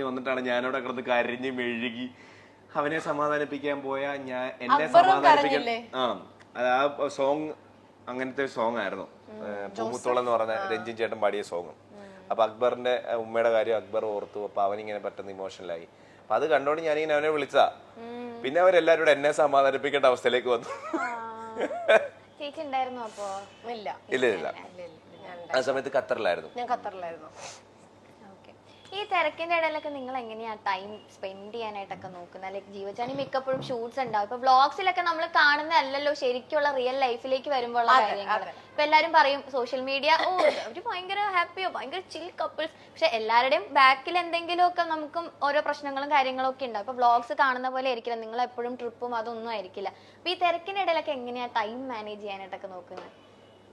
വന്നിട്ടാണ് ഞാനവിടെ കിടന്ന് കരഞ്ഞ് മെഴുകി. അവനെ സമാധാനിപ്പിക്കാൻ പോയ ഞാൻ എന്നെ സമാധാനിപ്പിക്കാൻ ആ അത് ആ സോങ് അങ്ങനത്തെ സോങ് ആയിരുന്നു. പൂമുത്തോളം എന്ന് പറഞ്ഞ രഞ്ജിൻ ചേട്ടൻ പാടിയ സോങ്. അപ്പൊ അക്ബറിന്റെ ഉമ്മയുടെ കാര്യം അക്ബർ ഓർത്തു. അപ്പൊ അവനിങ്ങനെ പെട്ടെന്ന് ഇമോഷണലായി അപ്പൊ അത് കണ്ടോണ്ട് ഞാനിങ്ങനെ അവനെ വിളിച്ചതാ. പിന്നെ അവരെല്ലാരും കൂടെ എന്നെ സമാധാനിപ്പിക്കേണ്ട അവസ്ഥയിലേക്ക് വന്നു. ഇല്ല. ഇല്ല ആ സമയത്ത് ഖത്തറിലായിരുന്നു. ഞാൻ ഖത്തറിലായിരുന്നു. ഈ തിരക്കിന്റെ ഇടയിലൊക്കെ നിങ്ങൾ എങ്ങനെയാ ടൈം സ്പെൻഡ് ചെയ്യാനായിട്ടൊക്കെ നോക്കുന്നത്? ലൈക് ജീവജാനി മിക്കപ്പോഴും ഷൂട്ട്സ് ഉണ്ടാവും. ഇപ്പൊ വ്ളോഗ്സിലൊക്കെ നമ്മൾ കാണുന്നതല്ലല്ലോ ശരിക്കുള്ള റിയൽ ലൈഫിലേക്ക് വരുമ്പോൾ കാര്യങ്ങൾ ഇപ്പൊ എല്ലാരും പറയും സോഷ്യൽ മീഡിയ ഓ അവർ ഭയങ്കര ഹാപ്പിയോ ഭയങ്കര ചിൽ കപ്പിൾസ് പക്ഷെ എല്ലാവരുടെയും ബാക്കിൽ എന്തെങ്കിലുമൊക്കെ നമുക്കും ഓരോ പ്രശ്നങ്ങളും കാര്യങ്ങളും ഒക്കെ ഉണ്ടാവും. ഇപ്പൊ വ്ളോഗ്സ് കാണുന്ന പോലെ ആയിരിക്കില്ല. നിങ്ങൾ എപ്പോഴും ട്രിപ്പും അതൊന്നും ആയിരിക്കില്ല. അപ്പൊ ഈ തിരക്കിന്റെ ഇടയിലൊക്കെ എങ്ങനെയാ ടൈം മാനേജ് ചെയ്യാനായിട്ടൊക്കെ നോക്കുന്നത്?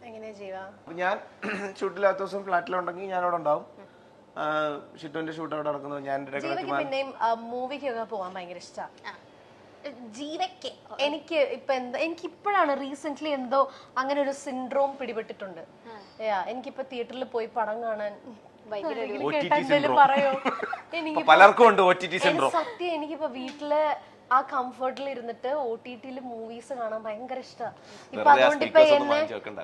എങ്ങനെയാ ചെയ്യുക അപ്പൊ ഞാൻ ഷൂട്ടില്ലാത്ത ദിവസം ഫ്ലാറ്റിലുണ്ടെങ്കിൽ ഞാൻ അവിടെ ഉണ്ടാവും. ഷിറ്റുവിന്റെ ഷൂട്ട് അവിടെ നടക്കുന്നത് ഞാൻ ജീവയ്ക്ക് പിന്നെയും മൂവിക്കൊക്കെ പോകാൻ ഭയങ്കര ഇഷ്ടമാണ് ജീവയ്ക്ക്. എനിക്ക് ഇപ്പൊ എന്താ എനിക്ക് ഇപ്പോഴാണ് റീസെന്റ് എന്തോ അങ്ങനെ ഒരു സിൻഡ്രോം പിടിപെട്ടിട്ടുണ്ട്. എനിക്കിപ്പോ തിയേറ്ററിൽ പോയി പടം കാണാൻ. പറയോ? എനിക്ക് സത്യം എനിക്കിപ്പോ വീട്ടിൽ ആ കംഫർട്ടിൽ ഇരുന്നിട്ട് ഒ ടി ടിയിൽ മൂവീസ് കാണാൻ ഭയങ്കര ഇഷ്ടമാണ് ഇപ്പൊ അതുകൊണ്ട് ഇപ്പൊ എന്നെ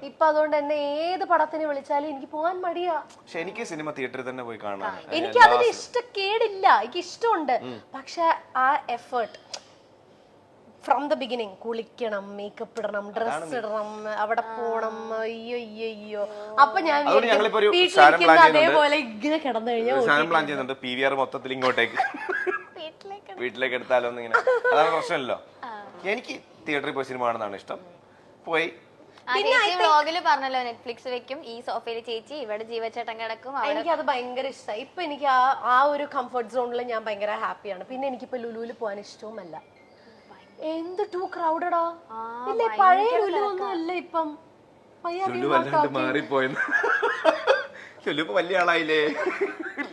ഇപ്പൊ അതുകൊണ്ട് എന്നെ ഏത് പടത്തിന് വിളിച്ചാലും എനിക്ക് പോകാൻ മടിയാ. പക്ഷെ എനിക്ക് സിനിമ തിയേറ്ററിൽ തന്നെ പോയി കാണാൻ എനിക്ക് അതിന് ഇഷ്ടക്കേടില്ല എനിക്ക് ഇഷ്ടമുണ്ട്. പക്ഷെ ആ എഫേർട്ട് ഫ്രം ദ ബിഗിനിങ് കുളിക്കണം മേക്കപ്പ് ഇടണം ഡ്രസ് ഇടണം അവിടെ പോണം. അയ്യോ അയ്യോ അയ്യോ. അപ്പൊ ഞാൻ വീട്ടിലിരിക്കുന്ന. അതേപോലെ ഇങ്ങനെ കിടന്നു കഴിഞ്ഞാൽ പ്ലാൻ ചെയ്യുന്നുണ്ട്. പി വി ആർ മൊത്തത്തിൽ ഇങ്ങോട്ടേക്ക്. വീട്ടിലേക്ക് എടുത്താലോ ഇങ്ങനെ. അതാണ് പ്രശ്നമല്ലോ. എനിക്ക് തിയേറ്ററിൽ പോയി സിനിമ കാണുന്നതാണ് ഇഷ്ടം. പോയി. വ്ളോഗിൽ പറഞ്ഞല്ലോ നെറ്റ്ഫ്ലിക്സ് വെക്കും ഈ സോഫയിൽ ചേച്ചി ഇവിടെ ജീവച്ചേട്ടൻ കിടക്കും എനിക്ക് അത് ഭയങ്കര ഇഷ്ടമായി ഇപ്പൊ എനിക്ക് ആ ആ ഒരു കംഫർട്ട് സോണിൽ ഞാൻ ഭയങ്കര ഹാപ്പിയാണ് പിന്നെ എനിക്കിപ്പോ ലുലുവിൽ പോകാൻ ഇഷ്ടവുമല്ല. എന്ത് ടു ക്രൗഡഡാ ഇല്ലേ പഴയ ലുലു ഒന്നും അല്ല ഇപ്പം. ലുലു വല്ലാണ്ട്? മാറിപ്പോയെന്ന്. ലുലു ഇപ്പൊ വലിയ ആളായില്ലേ?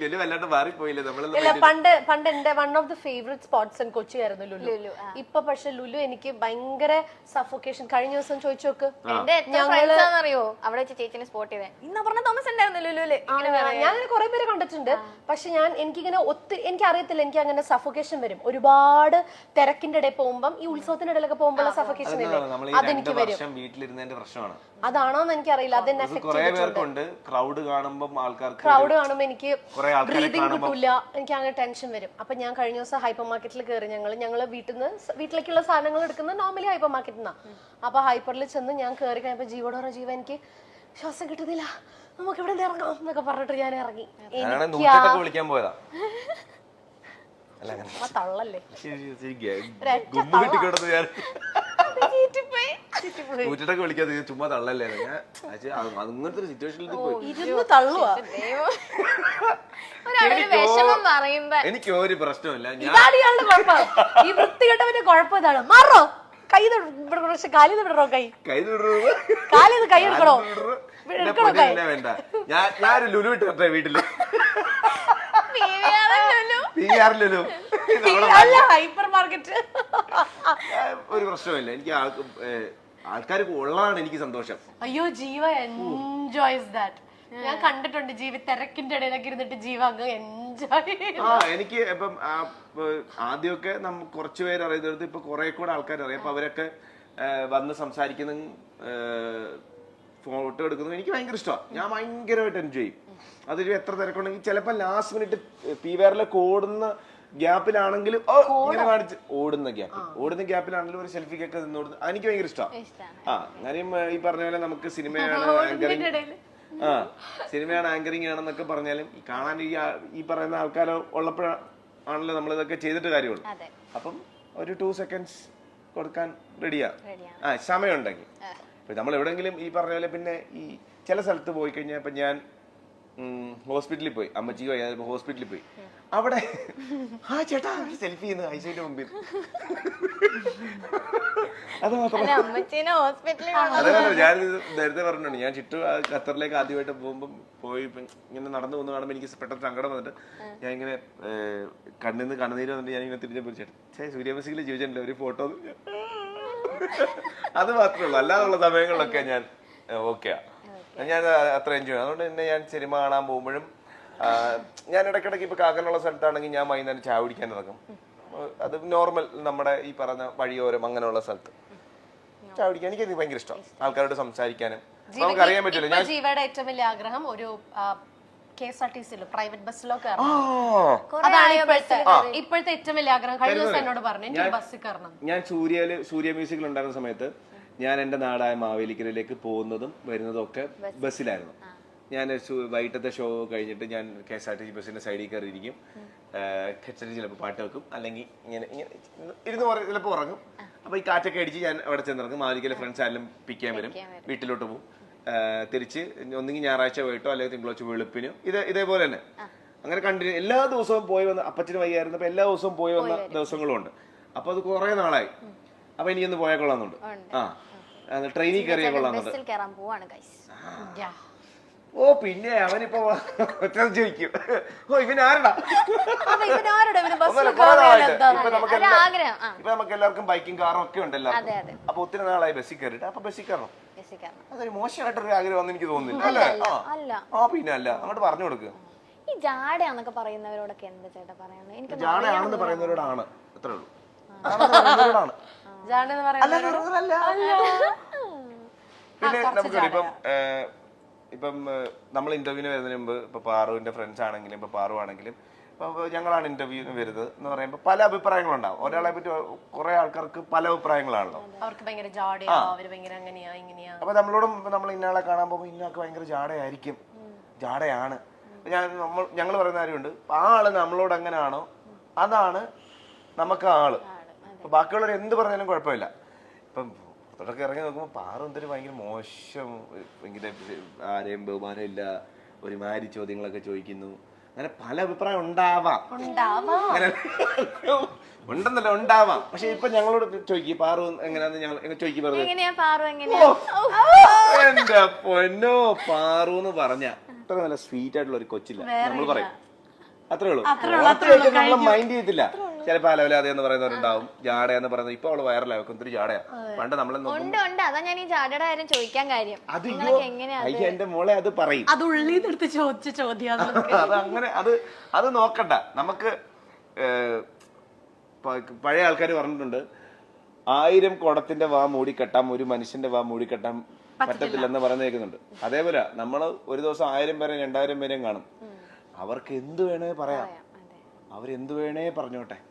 ലുലു വല്ലാണ്ട് മാറിപ്പോയില്ലേ? നമ്മളെല്ലാം ഇല്ല പണ്ട് പണ്ട് എന്റെ one of the favourite spots in Kochi ആയിരുന്നു ലുലു. ലുലു, ഇപ്പൊ പക്ഷെ ലുലു എനിക്ക് ഭയങ്കര സഫോക്കേഷൻ കഴിഞ്ഞ ദിവസം ചോദിച്ചു നോക്ക്. എന്റെ എത്ര ഫ്രണ്ട്സ് ആണെന്നറിയോ? അവിടെ വെച്ച് ചേച്ചിനെ സ്പോട്ട് ചെയ്തേ. ഇന്ന് പറഞ്ഞ തോമസ് ഉണ്ടായിരുന്നു ലുലുൽ ഞാൻ അങ്ങനെ കുറെ പേര് കണ്ടിട്ടുണ്ട്. പക്ഷെ ഞാൻ എനിക്കിങ്ങനെ ഒത്തിരി എനിക്ക് അറിയത്തില്ല എനിക്ക് അങ്ങനെ സഫോക്കേഷൻ വരും. ഒരുപാട് തിരക്കിന്റെ ഇടയിൽ പോകുമ്പം ഈ ഉത്സവത്തിന്റെ ഇടയിലൊക്കെ പോകുമ്പോൾ സഫോക്കേഷൻ ഇല്ലേ നമ്മൾ ഈ രണ്ട് അതെനിക്ക് വരും. വർഷം വീട്ടിലിരുന്നതിന്റെ പ്രശ്നമാണ്. അതാണോന്ന് എനിക്കറിയില്ല. അത് കുറെ പേർക്കുണ്ട്. ക്രൗഡ് കാണുമ്പോൾ ആൾക്കാർക്ക് ക്രൗഡ് കാണുമ്പോൾ എനിക്ക് കുറെ ആൾക്കാരെ ബ്രീതിങ് കാണുമ്പോൾ കിട്ടൂല. എനിക്ക് അങ്ങനെ ടെൻഷൻ വരും. അപ്പൊ ഞാൻ കഴിഞ്ഞ ദിവസം ഹൈപ്പർ മാർക്കറ്റിൽ കയറി ഞങ്ങൾ ഞങ്ങൾ വീട്ടിൽ നിന്ന് വീട്ടിലേക്കുള്ള സാധനങ്ങൾ എടുക്കുന്നത് നോർമലി ഹൈപ്പർ മാർക്കറ്റിൽ നിന്നാണ് അപ്പൊ ഹൈപ്പറിൽ ചെന്ന് ഞാൻ കയറി കഴിഞ്ഞപ്പോ ജീവോട് പറഞ്ഞ ജീവ എനിക്ക് ശ്വാസം കിട്ടുന്നില്ല. നമുക്ക് ഇവിടെ നിന്ന് ഇറങ്ങാം എന്നൊക്കെ പറഞ്ഞിട്ട് ഞാൻ ഇറങ്ങി. ഞാനാണ് വിളിക്കാൻ പോയതാ. അല്ല അങ്ങനെ തള്ളല്ലേ? ശരി, ശരി, ഗ- കിട്ടിക്കിടന്ന് ഞാൻ നൂറ്റെട്ടൊക്കെ വിളിക്കാതെ ചുമ്മാ തള്ളല്ലേ? ഞാൻ അങ്ങനത്തെ ഒരു സിറ്റുവേഷനിൽ പോയി. ഇരുന്ന് തള്ളുവാ. ഒരാളൊരു വിഷമം പറയുമ്പോ എനിക്ക് ഒരു പ്രശ്നമില്ല ഞാൻ ഇതാണ് ഇയാളുടെ കുഴപ്പം. ഈ വൃത്തികെട്ടവന്റെ കുഴപ്പം ഇതാണ്. മാറോ. കൈ തൊ- ഇവിടെ കുറച്ച് കാലിൽ വിടറോ കൈ? കൈ തൊടുന്നത് കാലിൽ കൈ എടുക്കണോ? എന്നെ എടുക്കണോ കൈ? പൊന്നിനെ വേണ്ട. ഞാൻ ഞാനൊരു ലുലു ഇട്ടെ വീട്ടിൽ. P R Lulu. അല്ല ഹൈപ്പർ മാർക്കറ്റ് ഒരു പ്രശ്നമില്ല എനിക്ക് ആൾക്ക് ആൾക്കാർ ഉള്ളതാണ് എനിക്ക് സന്തോഷം. അയ്യോ ജീവ എൻജോയ്സ് ദാറ്റ് ഞാൻ കണ്ടിട്ടുണ്ട് ജീവി തിരക്കിന്റെ ഇടയിലൊക്കെ ഇരുന്നിട്ട് ജീവ അങ്ങ് എൻജോയ് ആ എനിക്ക് ഇപ്പം ആദ്യമൊക്കെ നമ്മ കുറച്ച് പേര് അറിയുന്നത് ഇപ്പൊ കുറെ കൂടെ ആൾക്കാർ അറിയാം. അപ്പൊ അവരൊക്കെ വന്ന് സംസാരിക്കുന്ന ഫോട്ടോ എടുക്കുന്നതും എനിക്ക് ഭയങ്കര ഇഷ്ടമാണ്. ഞാൻ ഭയങ്കരമായിട്ട് എൻജോയ് ചെയ്യും. അതിൽ എത്ര തിരക്കുണ്ടെങ്കിൽ ചിലപ്പോൾ ലാസ്റ്റ് മിനിറ്റ് പി വേറിലെ ഓടുന്ന ഗ്യാപ്പിലാണെങ്കിലും ഇങ്ങനെ കാണിച്ച് ഓടുന്ന ഗ്യാപ്പ്. ഓടുന്ന ഗ്യാപ്പിലാണെങ്കിലും ഒരു സെൽഫിക്കൊക്കെ കൊടുത്ത് എനിക്ക് ഭയങ്കര ഇഷ്ടമാണ് ആ കാര്യം ഈ പറഞ്ഞ പോലെ നമുക്ക് സിനിമയാണ് ആങ്കറിങ് ആ സിനിമയാണ് ആങ്കറിങ് ആണെന്നൊക്കെ പറഞ്ഞാലും ഈ കാണാൻ ഈ ഈ പറയുന്ന ആൾക്കാർ ഉള്ളപ്പോഴാണല്ലോ നമ്മൾ ഇതൊക്കെ ചെയ്തിട്ട് കാര്യമുള്ളൂ. അപ്പം ഒരു ടു സെക്കൻഡ്സ് കൊടുക്കാൻ റെഡിയാ ആ സമയമുണ്ടെങ്കിൽ. ഇപ്പൊ നമ്മൾ എവിടെങ്കിലും ഈ പറഞ്ഞ പോലെ പിന്നെ ഈ ചില സ്ഥലത്ത് പോയി കഴിഞ്ഞാൽ ഇപ്പൊ ഞാൻ ഹോസ്പിറ്റലിൽ പോയി. അമ്മച്ചിക്ക് വയ്യാതെ ഹോസ്പിറ്റലിൽ പോയി. അവിടെ ആ ചേട്ടാ സെൽഫി ചെയ്യുന്നത് ഐശ്വര്യ മുമ്പിൽ. അത് മാത്രം ഞാൻ നേരത്തെ പറഞ്ഞിട്ടുണ്ട്. ഞാൻ ചിട്ടു ഖത്തറിലേക്ക് ആദ്യമായിട്ട് പോകുമ്പോൾ പോയി ഇങ്ങനെ നടന്നു പോകുന്ന കാണുമ്പോൾ എനിക്ക് പെട്ടെന്ന് സങ്കടം വന്നിട്ട് ഞാൻ ഇങ്ങനെ കണ്ണിൽ നിന്ന് കണ്ണുനീര് വന്നിട്ട് ഞാൻ ഇങ്ങനെ തിരിഞ്ഞു പിടിച്ചേ സൂര്യമസിയിൽ ജീവിച്ചിട്ടില്ല ഒരു ഫോട്ടോ അത് മാത്രമേ ഉള്ളൂ. അല്ലാതുള്ള സമയങ്ങളിലൊക്കെ ഞാൻ ഓക്കെയാ ഞാൻ അത്ര എൻജോയ് അതുകൊണ്ട് തന്നെ ഞാൻ സിനിമ കാണാൻ പോകുമ്പോഴും ഞാൻ ഇടയ്ക്കിടയ്ക്ക് ഇപ്പൊ കാക്കനുള്ള സ്ഥലത്താണെങ്കിൽ ഞാൻ വൈകുന്നേരം ചായ കുടിക്കാൻ ഇറങ്ങും അത് നോർമൽ നമ്മുടെ ഈ പറഞ്ഞ വഴിയോരം അങ്ങനെയുള്ള സ്ഥലത്ത്. ചായ കുടിക്കാൻ എനിക്ക് ഭയങ്കര ഇഷ്ടം. ആൾക്കാരോട് സംസാരിക്കാനും. നമുക്ക് അറിയാൻ പറ്റില്ല. ഞാൻ ജീവയുടെ ഏറ്റവും വലിയ ആഗ്രഹം ഒരു കെ എസ് ആർ ടി സിയിലോ പ്രൈവറ്റ് ബസ്സിലോ കയറണം അതാണ് ഇപ്പോഴത്തെ ഇപ്പോഴത്തെ ഏറ്റവും വലിയ ആഗ്രഹം. കഴിഞ്ഞ ദിവസം എന്നോട് പറഞ്ഞു എനിക്ക് ബസ്സിൽ കയറണം. ഞാൻ സൂര്യയിൽ സൂര്യ മ്യൂസിക്കിൽ ഉണ്ടായിരുന്ന സമയത്ത് ഞാൻ എന്റെ നാടായ മാവേലിക്കരയിലേക്ക് പോകുന്നതും വരുന്നതും ഒക്കെ ബസ്സിലായിരുന്നു. ഞാൻ വൈകിട്ടത്തെ ഷോ കഴിഞ്ഞിട്ട് ഞാൻ K S R T C ബസ്സിന്റെ സൈഡിൽ കയറിയിരിക്കും. ഹെഡ്സെറ്റ് ചിലപ്പോൾ പാട്ട് വെക്കും. അല്ലെങ്കിൽ ഇങ്ങനെ ഇങ്ങനെ ഇരുന്ന് ചിലപ്പോൾ ഉറങ്ങും. അപ്പൊ ഈ കാറ്റൊക്കെ അടിച്ച് ഞാൻ അവിടെ ചെന്നിറങ്ങും. മാവേലിക്കര ഫ്രണ്ട്സ് ആരെങ്കിലും പിക്ക് ചെയ്യാൻ വരും. വീട്ടിലോട്ട് പോകും തിരിച്ച് ഒന്നെങ്കിൽ ഞായറാഴ്ച പോയിട്ടോ അല്ലെങ്കിൽ തിങ്കളാഴ്ച വെളുപ്പിനോ ഇത് ഇതേപോലെ തന്നെ. അങ്ങനെ കണ്ടിന്യൂ എല്ലാ ദിവസവും പോയി വന്ന അപ്പച്ചന് വയ്യായിരുന്നപ്പോ എല്ലാ ദിവസവും പോയി വന്ന ദിവസങ്ങളും ഉണ്ട് അപ്പൊ അത് കുറെ നാളായി. അപ്പൊ എനിക്കൊന്ന് പോയാൽ കൊള്ളാന്നുണ്ട് ആ. ട്രെയിനിൽ കയറിയ കൊള്ളാന്നുണ്ട്. ഓ പിന്നെ അവനിപ്പോ ചോദിക്കും. ഓ ഇവൻ ആരടാ? ഇപ്പൊ നമുക്ക് എല്ലാവർക്കും ബൈക്കും കാറും ഒക്കെ ഉണ്ടല്ലോ അതെ, അതെ. എല്ലാവർക്കും അപ്പൊ ഒത്തിരി നാളായി ബസ്സിൽ കയറിട്ട് അപ്പൊ ബസ്സിൽ കയറണം അതൊരു മോശമായിട്ടൊരു ആഗ്രഹം എനിക്ക് തോന്നുന്നില്ല. അല്ല ആ. പിന്നെ അല്ല. അങ്ങോട്ട് പറഞ്ഞു കൊടുക്കുക ഈ ജാടയാന്നൊക്കെ പറയുന്നവരോടൊക്കെ എന്താ ചേട്ടാ പറയുന്നത് എനിക്ക് ജാടയാണെന്ന് പറയുന്നവരോടാണ്. അത്രേ ഉള്ളൂ. അല്ല, പറയുന്നത്. പിന്നെ നമുക്ക് ഇപ്പം ഇപ്പം നമ്മൾ ഇന്റർവ്യൂവിന് വരുന്നതിന് മുമ്പ് ഇപ്പൊ പാറുവിന്റെ ഫ്രണ്ട്സ് ആണെങ്കിലും ഇപ്പൊ പാറു ആണെങ്കിലും ഇപ്പൊ ഞങ്ങളാണ് ഇന്റർവ്യൂവിന് വരുന്നത് എന്ന് പറയുമ്പോൾ പല അഭിപ്രായങ്ങളുണ്ടാവും. ഒരാളെ പറ്റി കുറെ ആൾക്കാർക്ക് പല അഭിപ്രായങ്ങളാണല്ലോ. അവർക്ക് അപ്പൊ നമ്മളോടും നമ്മൾ ഇന്നയാളെ കാണാൻ പോകുമ്പോൾ ഇന്നൊക്കെ ഭയങ്കര ജാടയായിരിക്കും ജാടയാണ് ഞാൻ നമ്മൾ ഞങ്ങൾ പറയുന്ന കാര്യമുണ്ട്. ആ ആൾ നമ്മളോട് എങ്ങനെയാണോ അതാണ് നമുക്ക് ആൾ. ഇപ്പൊ ബാക്കിയുള്ളവർ എന്ത് പറഞ്ഞാലും കുഴപ്പമില്ല. ഇപ്പം പുറത്തോട്ടൊക്കെ ഇറങ്ങി നോക്കുമ്പോൾ പാറ എന്തൊരു ഭയങ്കര മോശം ഭയങ്കര ആരെയും ബഹുമാനമില്ല ഒരുമാതിരി ചോദ്യങ്ങളൊക്കെ ചോദിക്കുന്നു. അങ്ങനെ പല അഭിപ്രായം ഉണ്ടാവാം. ഉണ്ടാവാ. അങ്ങനെ ഉണ്ടെന്നല്ല ഉണ്ടാവാം. പക്ഷെ ഇപ്പൊ ഞങ്ങളോട് ചോദിക്കും പാറു എങ്ങനെയാന്ന് ഞങ്ങൾ ചോദിക്കും എന്റെ പൊന്നോ പാറു എന്ന് പറഞ്ഞ. അത്ര നല്ല സ്വീറ്റ് ആയിട്ടുള്ള ഒരു കൊച്ചില്ല. നമ്മൾ പറയും. അത്രേ ഉള്ളൂ. അത്രേ ഉള്ളൂ നമ്മളെ മൈൻഡ് ചെയ്യത്തില്ല. ചിലപ്പോ അലവലാതെ എന്ന് പറയുന്നവരുണ്ടാവും. ജാട എന്ന് പറയുന്നത് ഇപ്പൊ അവൾ വൈറലായി ഒത്തിരി ജാടയാ. പണ്ട് നമ്മളെ നോക്കും ഉണ്ട് ഉണ്ട്. അതാ ഞാൻ ഈ ജാടയുടെ കാര്യം ചോദിക്കാൻ കാര്യം. അത്? അയ്യോ എന്റെ മോളെ അത് പറയും. അത് ഉള്ളിൽ നിന്നെടുത്ത് ചോദിച്ച ചോദ്യം അത് അങ്ങനെ അത് അത് നോക്കണ്ട. നമുക്ക് പഴയ ആൾക്കാർ പറഞ്ഞിട്ടുണ്ട്. ആയിരം കുടത്തിന്റെ വാ മൂടിക്കെട്ടാം ഒരു മനുഷ്യന്റെ വാ മൂടിക്കെട്ടാൻ പറ്റത്തില്ലെന്ന് പറഞ്ഞു കേൾക്കുന്നുണ്ട്. അതേപോലെ നമ്മൾ ഒരു ദിവസം ആയിരം പേരെ രണ്ടായിരം പേരെയും കാണും. അവർക്ക് എന്ത് വേണേ പറയാം. അവരെന്ത് വേണേ പറഞ്ഞോട്ടെ.